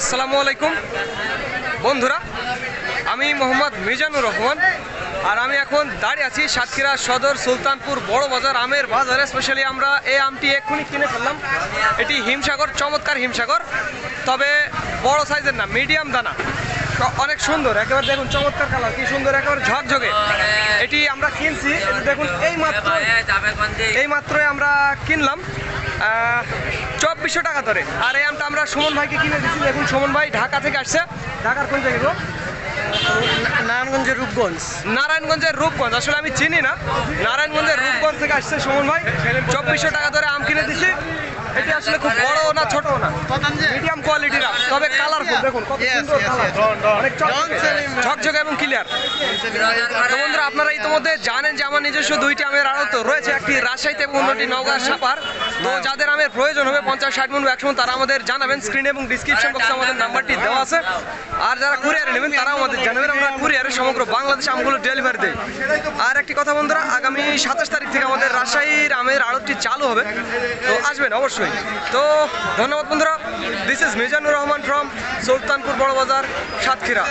আসসালামু আলাইকুম। বন্ধুরা, আমি মোহাম্মদ মিজানুর রহমান আর আমি এখন দাঁড়িয়ে আছি সাতক্ষীরা সদর সুলতানপুর বড় বাজার আমের বাজারে। স্পেশালি আমরা এই আমটি এক্ষুনি কিনে ফেললাম। এটি হিমসাগর, চমৎকার হিমসাগর। তবে বড় সাইজের না, মিডিয়াম দানা। অনেক সুন্দর। একেবারে দেখুন চমৎকার কালার, কি সুন্দর, একেবারে ঝকঝকে। এটি আমরা কিনছি দেখুন, এই মাত্র এই মাত্রই আমরা কিনলাম। চব্বিশশো টাকা ধরে। আর এই আমটা আমরা সুমন ভাইকে কিনে দিচ্ছি দেখুন সুমন ভাই ঢাকা থেকে আসছে। ঢাকার কোন জায়গায় নারায়ণগঞ্জের রূপগঞ্জ। নারায়ণগঞ্জের রূপগঞ্জ। আসলে আমি চিনি না। নারায়ণগঞ্জের রূপগঞ্জ থেকে আসছে সুমন ভাই। চব্বিশশো টাকা ধরে আম কিনে দিছি এটি আসলে খুব বড় না ছোট না। মিডিয়াম কোয়ালিটির আম তবে কালারফুল দেখুন কত সুন্দর ঝকঝকে এবং ক্লিয়ার তো বন্ধুরা আপনারা ইতিমধ্যে জানেন যে আমার নিজস্ব দুইটি আমের আড়ত রয়েছে। একটি রাজশাহীতে এবং অন্যটি নওগাঁ সাপার। তো যাদের আমের প্রয়োজন হবে পঞ্চাশ ষাট মন একশো তারা আমাদের জানাবেন স্ক্রিন এবং ডিসক্রিপশন বক্সে আমাদের নাম্বারটি দেওয়া আছে। আর যারা কুরিয়ারে নেবেন তারা আমাদের জানাবেন। আমরা কুরিয়ারে সমগ্র বাংলাদেশে আমগুলো ডেলিভারি দেয় আর একটি কথা বন্ধুরা আগামী সাতাশ তারিখ থেকে আমাদের রাজশাহীর আমের আড়তটি চালু হবে। তো আসবেন অবশ্যই। তো ধন্যবাদ বন্ধুরা। This is Mizanur Rahman from Sultanpur Barabazar Satkhira.